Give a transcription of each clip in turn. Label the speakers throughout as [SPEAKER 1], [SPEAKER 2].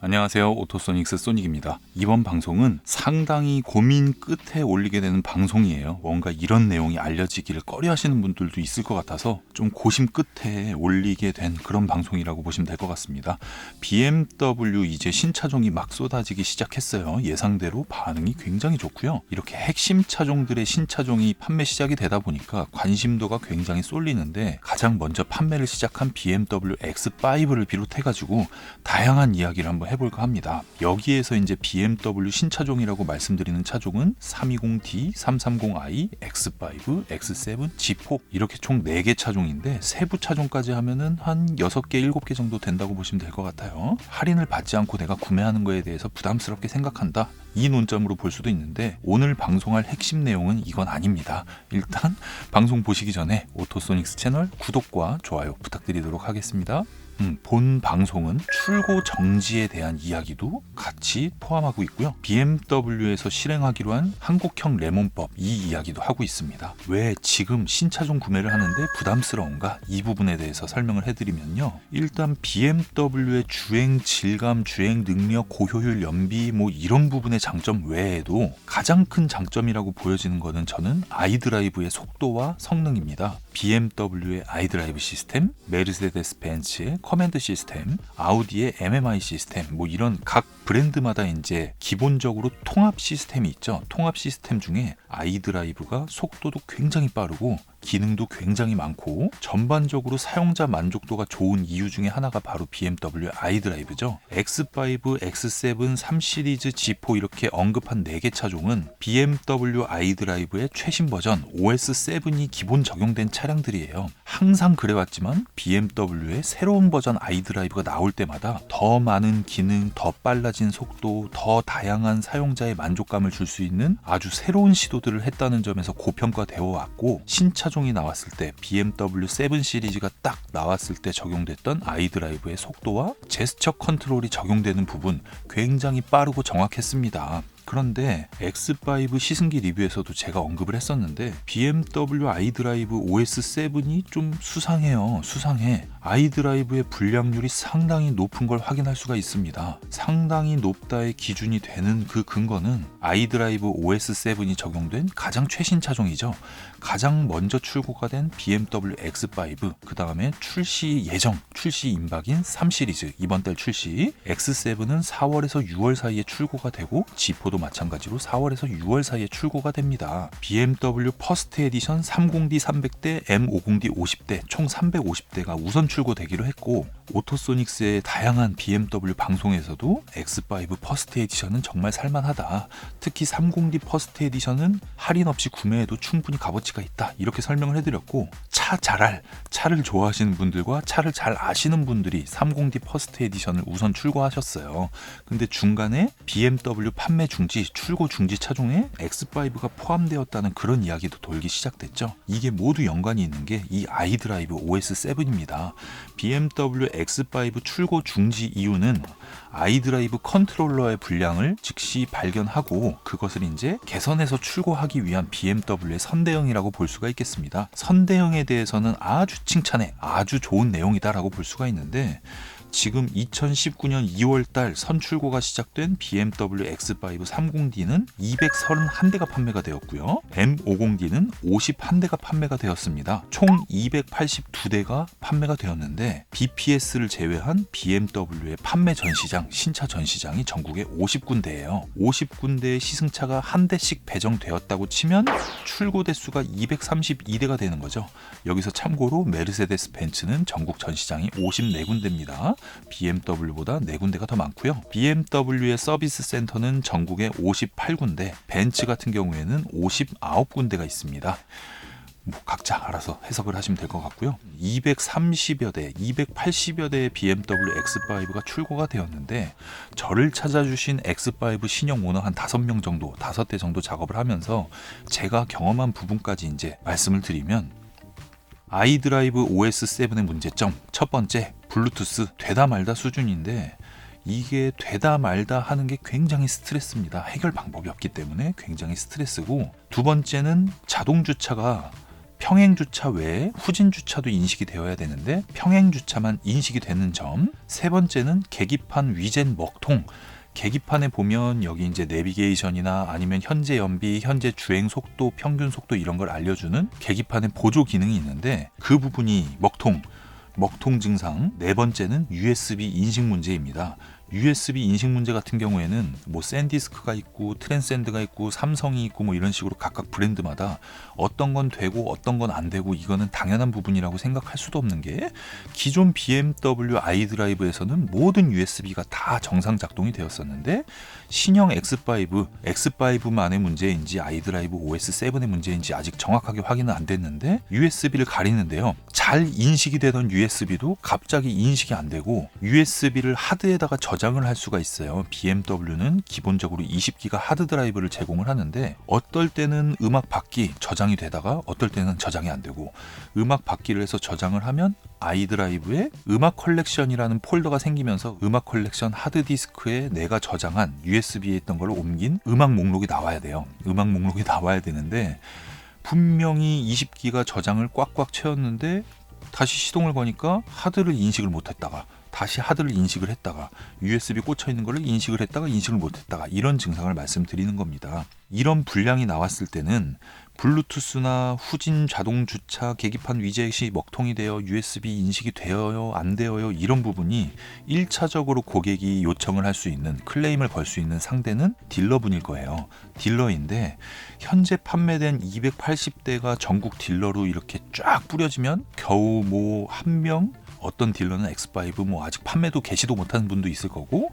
[SPEAKER 1] 안녕하세요. 오토소닉스 소닉입니다. 이번 방송은 상당히 고민 끝에 올리게 되는 방송이에요. 뭔가 이런 내용이 알려지기를 꺼려 하시는 분들도 있을 것 같아서 좀 고심 끝에 올리게 된 그런 방송이라고 보시면 될 것 같습니다. BMW 이제 신차종이 막 쏟아지기 시작했어요. 예상대로 반응이 굉장히 좋고요. 이렇게 핵심 차종들의 신차종이 판매 시작이 되다 보니까 관심도가 굉장히 쏠리는데 가장 먼저 판매를 시작한 BMW X5를 비롯해가지고 다양한 이야기를 한번 해볼까 합니다. 여기에서 이제 BMW 신차종이라고 말씀드리는 차종은 320D, 330i, X5, X7, G4 이렇게 총 4개 차종인데 세부 차종까지 하면은 한 6개, 7개 정도 된다고 보시면 될 것 같아요. 할인을 받지 않고 내가 구매하는 거에 대해서 부담스럽게 생각한다. 이 논점으로 볼 수도 있는데 오늘 방송할 핵심 내용은 이건 아닙니다. 일단 방송 보시기 전에 오토소닉스 채널 구독과 좋아요 부탁드리도록 하겠습니다. 음, 본 방송은 출고 정지에 대한 이야기도 같이 포함하고 있고요. BMW에서 실행하기로 한 한국형 레몬법 이 이야기도 하고 있습니다. 왜 지금 신차종 구매를 하는데 부담스러운가 이 부분에 대해서 설명을 해드리면요. 일단 BMW의 주행 질감, 주행 능력, 고효율, 연비 뭐 이런 부분의 장점 외에도 가장 큰 장점이라고 보여지는 것은 저는 아이드라이브의 속도와 성능입니다. BMW의 아이드라이브 시스템, 메르세데스 벤츠의 커맨드 시스템, 아우디의 MMI 시스템, 뭐 이런 각 브랜드마다 이제 기본적으로 통합 시스템이 있죠. 통합 시스템 중에 아이드라이브가 속도도 굉장히 빠르고 기능도 굉장히 많고 전반적으로 사용자 만족도가 좋은 이유 중에 하나가 바로 BMW iDrive죠. X5, X7, 3 시리즈, G4 이렇게 언급한 4개 차종은 BMW iDrive의 최신 버전 OS7이 기본 적용된 차량들이에요. 항상 그래왔지만 BMW의 새로운 버전 iDrive가 나올 때마다 더 많은 기능, 더 빨라진 속도, 더 다양한 사용자의 만족감을 줄 수 있는 아주 새로운 시도 들을 했다는 점에서 고평가되어 왔고 신차종이 나왔을 때 BMW 7 시리즈가 딱 나왔을 때 적용됐던 아이드라이브의 속도와 제스처 컨트롤이 적용되는 부분 굉장히 빠르고 정확했습니다. 그런데 X5 시승기 리뷰에서도 제가 언급을 했었는데 BMW iDrive OS7이 좀 수상해요. 수상해. 아이드라이브의 불량률이 상당히 높은 걸 확인할 수가 있습니다. 상당히 높다의 기준이 되는 그 근거는 아이드라이브 OS7이 적용된 가장 최신 차종이죠. 가장 먼저 출고가 된 BMW X5, 그 다음에 출시 예정, 출시 임박인 3 시리즈, 이번 달 출시, X7은 4월에서 6월 사이에 출고가 되고, G4도 마찬가지로 4월에서 6월 사이에 출고가 됩니다. BMW 퍼스트 에디션 30D 300대, M50D 50대, 총 350대가 우선 출고되기로 했고, 오토소닉스의 다양한 BMW 방송에서도 X5 퍼스트 에디션은 정말 살만하다. 특히 30D 퍼스트 에디션은 할인 없이 구매해도 충분히 값어치가 있다. 이렇게 설명을 해드렸고 차 잘할 차를 좋아하시는 분들과 차를 잘 아시는 분들이 30D 퍼스트 에디션을 우선 출고하셨어요. 근데 중간에 BMW 판매 중지, 출고 중지 차종에 X5가 포함되었다는 그런 이야기도 돌기 시작됐죠. 이게 모두 연관이 있는 게 이 아이드라이브 OS7입니다. BMW X5 출고 중지 이유는 아이드라이브 컨트롤러의 불량을 즉시 발견하고 그것을 이제 개선해서 출고하기 위한 BMW의 선대형이라고 볼 수가 있겠습니다. 선대형에 대해서는 아주 칭찬해, 아주 좋은 내용이다라고 볼 수가 있는데 지금 2019년 2월 달 선출고가 시작된 BMW X5 30D는 231대가 판매가 되었고요. M50D는 51대가 판매가 되었습니다. 총 282대가 판매가 되었는데 BPS를 제외한 BMW의 판매 전시장, 신차 전시장이 전국에 50군데예요. 50군데의 시승차가 한 대씩 배정되었다고 치면 출고 대수가 232대가 되는 거죠. 여기서 참고로 메르세데스 벤츠는 전국 전시장이 54군데입니다. BMW보다 4군데가 더 많고요. BMW의 서비스 센터는 전국에 58군데, 벤츠 같은 경우에는 59군데가 있습니다. 뭐 각자 알아서 해석을 하시면 될 것 같고요. 230여 대, 280여 대의 BMW X5가 출고가 되었는데 저를 찾아주신 X5 신형 오너 한 5명 정도, 5대 정도 작업을 하면서 제가 경험한 부분까지 이제 말씀을 드리면 아이드라이브 OS7의 문제점 첫 번째 블루투스 되다 말다 수준인데 이게 되다 말다 하는 게 굉장히 스트레스입니다. 해결 방법이 없기 때문에 굉장히 스트레스고 두 번째는 자동 주차가 평행 주차 외에 후진 주차도 인식이 되어야 되는데 평행 주차만 인식이 되는 점. 세 번째는 계기판 위젠 먹통. 계기판에 보면 여기 이제 내비게이션이나 아니면 현재 연비, 현재 주행 속도, 평균 속도 이런 걸 알려주는 계기판의 보조 기능이 있는데 그 부분이 먹통, 먹통 증상. 네 번째는 USB 인식 문제입니다. USB 인식 문제 같은 경우에는 뭐 샌디스크가 있고 트랜센드가 있고 삼성이 있고 뭐 이런 식으로 각각 브랜드마다 어떤 건 되고 어떤 건 안 되고 이거는 당연한 부분이라고 생각할 수도 없는 게 기존 BMW iDrive에서는 모든 USB가 다 정상 작동이 되었었는데 신형 X5, X5만의 문제인지 iDrive OS 7의 문제인지 아직 정확하게 확인은 안 됐는데 USB를 가리는데요. 잘 인식이 되던 USB도 갑자기 인식이 안 되고 USB를 하드에다가 저 장을 할 수가 있어요. BMW는 기본적으로 20기가 하드 드라이브를 제공을 하는데 어떨 때는 음악 받기 저장이 되다가 어떨 때는 저장이 안 되고 음악 받기를 해서 저장을 하면 아이드라이브에 음악 컬렉션이라는 폴더가 생기면서 음악 컬렉션 하드디스크에 내가 저장한 USB에 있던 걸 옮긴 음악 목록이 나와야 돼요. 음악 목록이 나와야 되는데 분명히 20기가 저장을 꽉꽉 채웠는데 다시 시동을 거니까 하드를 인식을 못했다가 다시 하드를 인식을 했다가 USB 꽂혀 있는 거를 인식을 했다가 인식을 못 했다가 이런 증상을 말씀드리는 겁니다. 이런 불량이 나왔을 때는 블루투스나 후진 자동 주차 계기판 위젯이 먹통이 되어 USB 인식이 되어요 안 되어요 이런 부분이 1차적으로 고객이 요청을 할 수 있는 클레임을 걸 수 있는 상대는 딜러분일 거예요. 딜러인데 현재 판매된 280대가 전국 딜러로 이렇게 쫙 뿌려지면 겨우 뭐 한 명 어떤 딜러는 X5 뭐 아직 판매도 개시도 못하는 분도 있을 거고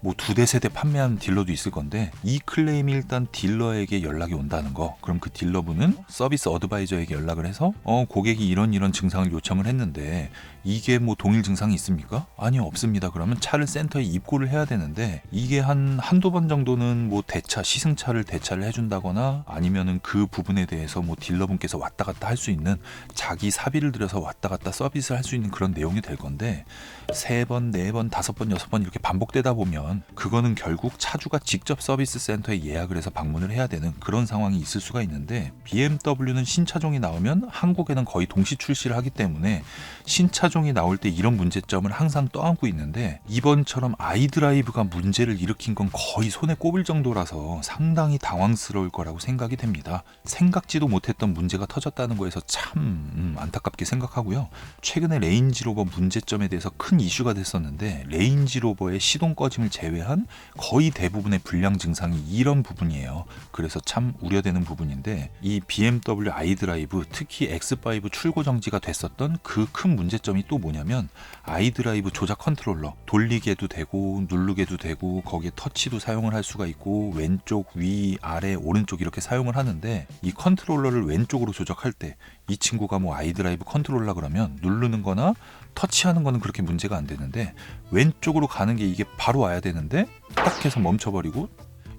[SPEAKER 1] 뭐 두 대 세 대 판매한 딜러도 있을 건데 이 클레임이 일단 딜러에게 연락이 온다는 거 그럼 그 딜러분은 서비스 어드바이저에게 연락을 해서 어 고객이 이런 이런 증상을 요청을 했는데 이게 뭐 동일 증상이 있습니까? 아니요 없습니다 그러면 차를 센터에 입고를 해야 되는데 이게 한 한두 번 정도는 뭐 대차 시승차를 대차를 해준다거나 아니면은 그 부분에 대해서 뭐 딜러분께서 왔다 갔다 할 수 있는 자기 사비를 들여서 왔다 갔다 서비스를 할 수 있는 그런 내용이 될 건데 세 번, 네 번, 다섯 번, 여섯 번 이렇게 반복되다 보면 그거는 결국 차주가 직접 서비스 센터에 예약을 해서 방문을 해야 되는 그런 상황이 있을 수가 있는데 BMW는 신차종이 나오면 한국에는 거의 동시 출시를 하기 때문에 신차종이 나올 때 이런 문제점을 항상 떠안고 있는데 이번처럼 아이드라이브가 문제를 일으킨 건 거의 손에 꼽을 정도라서 상당히 당황스러울 거라고 생각이 됩니다. 생각지도 못했던 문제가 터졌다는 거에서 참 음, 안타깝게 생각하고요. 최근에 레인지로버 문제점에 대해서 큰 이슈가 됐었는데 레인지로버의 시동 꺼짐을 제외한 거의 대부분의 불량 증상이 이런 부분이에요. 그래서 참 우려되는 부분인데 이 BMW iDrive 특히 X5 출고 정지가 됐었던 그 큰 문제점이 또 뭐냐면 아이드라이브 조작 컨트롤러 돌리게도 되고 누르게도 되고 거기에 터치도 사용을 할 수가 있고 왼쪽 위 아래 오른쪽 이렇게 사용을 하는데 이 컨트롤러를 왼쪽으로 조작할 때 이 친구가 뭐 아이드라이브 컨트롤러 그러면 누르는 거나 터치하는 거는 그렇게 문제가 안 되는데 왼쪽으로 가는 게 이게 바로 와야 되는데 딱 해서 멈춰버리고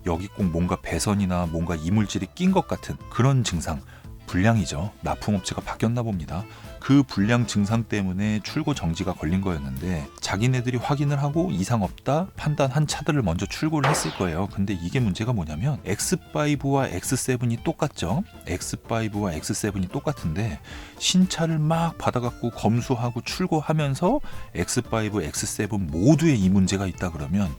[SPEAKER 1] 여기 꼭 뭔가 배선이나 뭔가 이물질이 낀 것 같은 그런 증상 불량이죠. 납품업체가 바뀌었나 봅니다. 그 불량 증상 때문에 출고 정지가 걸린 거였는데 자기네들이 확인을 하고 이상 없다 판단한 차들을 먼저 출고를 했을 거예요. 근데 이게 문제가 뭐냐면 X5와 X7이 똑같죠. X5와 X7이 똑같은데 신차를 막 받아갖고 검수하고 출고하면서 X5, X7 모두에 이 문제가 있다 그러면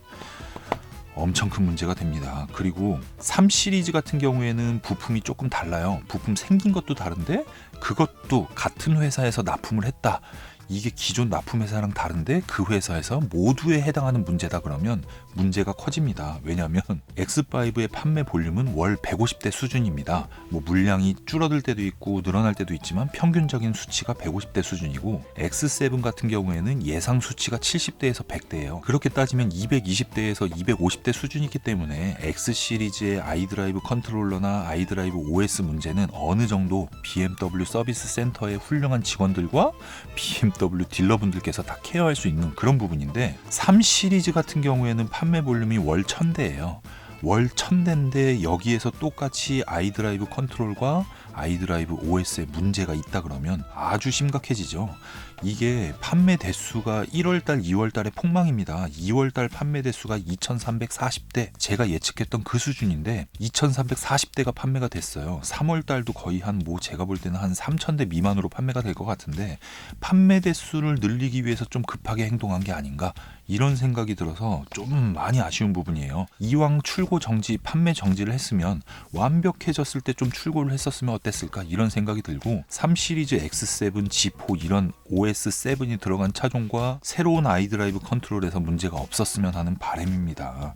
[SPEAKER 1] 엄청 큰 문제가 됩니다. 그리고 3 시리즈 같은 경우에는 부품이 조금 달라요. 부품 생긴 것도 다른데 그것도 같은 회사에서 납품을 했다. 이게 기존 납품 회사랑 다른데 그 회사에서 모두에 해당하는 문제다 그러면 문제가 커집니다. 왜냐하면 X5의 판매 볼륨은 월 150대 수준입니다. 뭐 물량이 줄어들 때도 있고 늘어날 때도 있지만 평균적인 수치가 150대 수준이고 X7 같은 경우에는 예상 수치가 70대에서 100대예요. 그렇게 따지면 220대에서 250대 수준이기 때문에 X 시리즈의 아이드라이브 컨트롤러나 아이드라이브 OS 문제는 어느 정도 BMW 서비스 센터의 훌륭한 직원들과 BMW 딜러분들께서 다 케어할 수 있는 그런 부분인데 3 시리즈 같은 경우에는 판매 볼륨이 월 1000대예요. 월 1000대인데 여기에서 똑같이 아이드라이브 컨트롤과 아이드라이브 OS에 문제가 있다 그러면 아주 심각해지죠. 이게 판매 대수가 1월달, 2월달에 폭망입니다. 2월달 판매 대수가 2,340대. 제가 예측했던 그 수준인데 2,340대가 판매가 됐어요. 3월달도 거의 한 뭐 제가 볼 때는 한 3,000대 미만으로 판매가 될 것 같은데 판매 대수를 늘리기 위해서 좀 급하게 행동한 게 아닌가 이런 생각이 들어서 좀 많이 아쉬운 부분이에요. 이왕 출고 정지, 판매 정지를 했으면 완벽해졌을 때 좀 출고를 했었으면 어땠을까 이런 생각이 들고 3 시리즈 X7, G4 이런 OS7이 들어간 차종과 새로운 아이드라이브 컨트롤에서 문제가 없었으면 하는 바람입니다.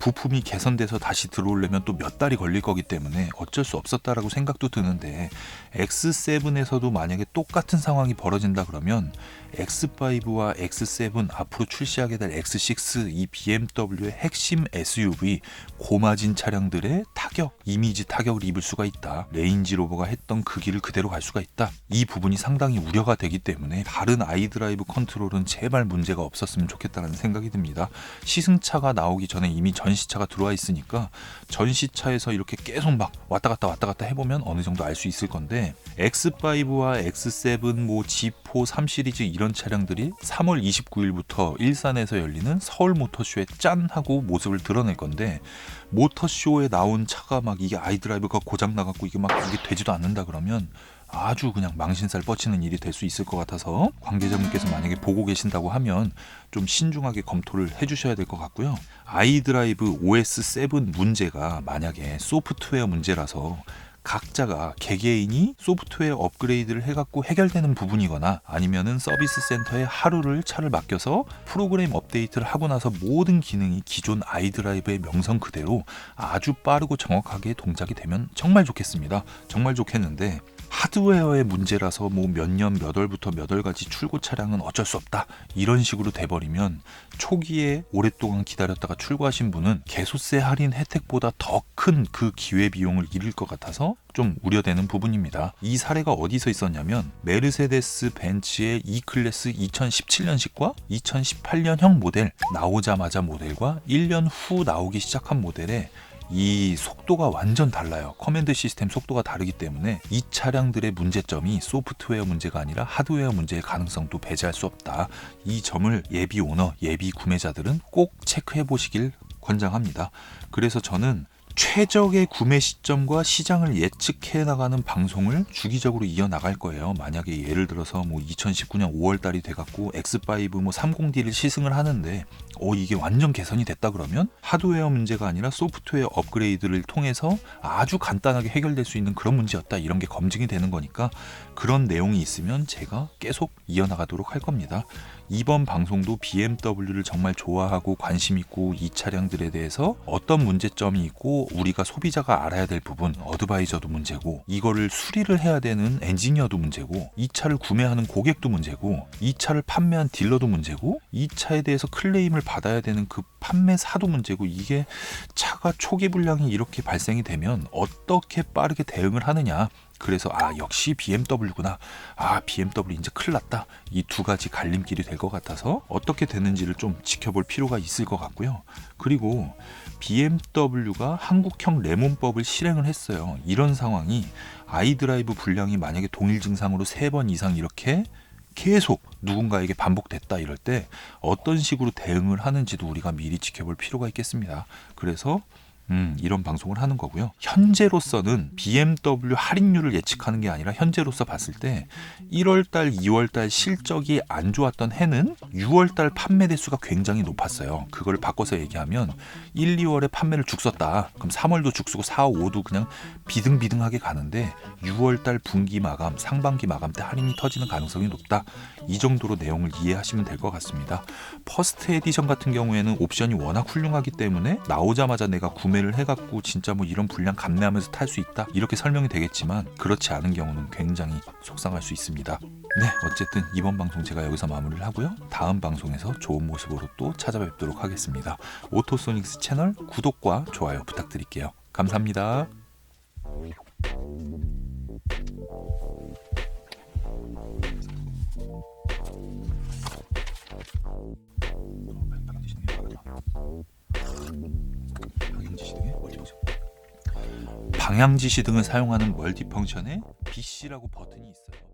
[SPEAKER 1] 부품이 개선돼서 다시 들어오려면 또 몇 달이 걸릴 거기 때문에 어쩔 수 없었다라고 생각도 드는데 X7에서도 만약에 똑같은 상황이 벌어진다 그러면 X5와 X7 앞으로 출시하게 될 X6 이 BMW의 핵심 SUV 고마진 차량들의 타격 이미지 타격을 입을 수가 있다. 레인지 로버가 했던 그 길을 그대로 갈 수가 있다. 이 부분이 상당히 우려가 되기 때문에 다른 아이드라이브 컨트롤은 제발 문제가 없었으면 좋겠다는 생각이 듭니다. 시승차가 나오기 전에 이미 전 시차가 들어와 있으니까 전시차에서 이렇게 계속 막 왔다 갔다 왔다 갔다 해보면 어느 정도 알 수 있을 건데 X5와 X7, 뭐 G4, 3 시리즈 이런 차량들이 3월 29일부터 일산에서 열리는 서울 모터쇼에 짠 하고 모습을 드러낼 건데 모터쇼에 나온 차가 막 이게 아이드라이브가 고장 나갖고 이게 막 이게 되지도 않는다 그러면 아주 그냥 망신살 뻗치는 일이 될 수 있을 것 같아서 관계자분께서 만약에 보고 계신다고 하면 좀 신중하게 검토를 해주셔야 될 것 같고요. 아이드라이브 OS7 문제가 만약에 소프트웨어 문제라서 각자가 개개인이 소프트웨어 업그레이드를 해갖고 해결되는 부분이거나 아니면은 서비스 센터에 하루를 차를 맡겨서 프로그램 업데이트를 하고 나서 모든 기능이 기존 아이드라이브의 명성 그대로 아주 빠르고 정확하게 동작이 되면 정말 좋겠습니다. 정말 좋겠는데 하드웨어의 문제라서 뭐 몇 년 몇 월부터 몇 월까지 출고 차량은 어쩔 수 없다 이런 식으로 돼버리면 초기에 오랫동안 기다렸다가 출고하신 분은 개소세 할인 혜택보다 더 큰 그 기회 비용을 잃을 것 같아서 좀 우려되는 부분입니다. 이 사례가 어디서 있었냐면 메르세데스 벤츠의 E 클래스 2017년식과 2018년형 모델 나오자마자 모델과 1년 후 나오기 시작한 모델에 이 속도가 완전 달라요. 커맨드 시스템 속도가 다르기 때문에 이 차량들의 문제점이 소프트웨어 문제가 아니라 하드웨어 문제의 가능성도 배제할 수 없다. 이 점을 예비 오너, 예비 구매자들은 꼭 체크해 보시길 권장합니다. 그래서 저는 최적의 구매 시점과 시장을 예측해 나가는 방송을 주기적으로 이어 나갈 거예요. 만약에 예를 들어서 뭐 2019년 5월 달이 돼 갖고 X5 뭐 30D를 시승을 하는데 어 이게 완전 개선이 됐다 그러면 하드웨어 문제가 아니라 소프트웨어 업그레이드를 통해서 아주 간단하게 해결될 수 있는 그런 문제였다. 이런 게 검증이 되는 거니까 그런 내용이 있으면 제가 계속 이어 나가도록 할 겁니다. 이번 방송도 BMW를 정말 좋아하고 관심 있고 이 차량들에 대해서 어떤 문제점이 있고 우리가 소비자가 알아야 될 부분 어드바이저도 문제고 이거를 수리를 해야 되는 엔지니어도 문제고 이 차를 구매하는 고객도 문제고 이 차를 판매한 딜러도 문제고 이 차에 대해서 클레임을 받아야 되는 그 판매사도 문제고 이게 차가 초기 불량이 이렇게 발생이 되면 어떻게 빠르게 대응을 하느냐 그래서 아 역시 BMW구나. 아 BMW 이제 큰일 났다. 이 두 가지 갈림길이 될 것 같아서 어떻게 되는지를 좀 지켜볼 필요가 있을 것 같고요. 그리고 BMW가 한국형 레몬법을 실행을 했어요. 이런 상황이 아이드라이브 불량이 만약에 동일 증상으로 세 번 이상 이렇게 계속 누군가에게 반복됐다 이럴 때 어떤 식으로 대응을 하는지도 우리가 미리 지켜볼 필요가 있겠습니다. 그래서 음, 이런 방송을 하는 거고요. 현재로서는 BMW 할인율을 예측하는 게 아니라 현재로서 봤을 때 1월달, 2월달 실적이 안 좋았던 해는 6월달 판매 대수가 굉장히 높았어요. 그걸 바꿔서 얘기하면 1, 2월에 판매를 죽 썼다. 그럼 3월도 죽 쓰고 4, 5도 그냥 비등비등하게 가는데 6월달 분기 마감, 상반기 마감 때 할인이 터지는 가능성이 높다. 이 정도로 내용을 이해하시면 될 것 같습니다. 퍼스트 에디션 같은 경우에는 옵션이 워낙 훌륭하기 때문에 나오자마자 내가 구매 구매를 해갖고 진짜 뭐 이런 분량 감내하면서 탈 수 있다 이렇게 설명이 되겠지만 그렇지 않은 경우는 굉장히 속상할 수 있습니다. 네 어쨌든 이번 방송 제가 여기서 마무리를 하고요. 다음 방송에서 좋은 모습으로 또 찾아뵙도록 하겠습니다. 오토소닉스 채널 구독과 좋아요 부탁드릴게요. 감사합니다. 방향 지시 등의 멀티펑션 방향 지시 등을 사용하는 멀티펑션에 BC라고 버튼이 있어요.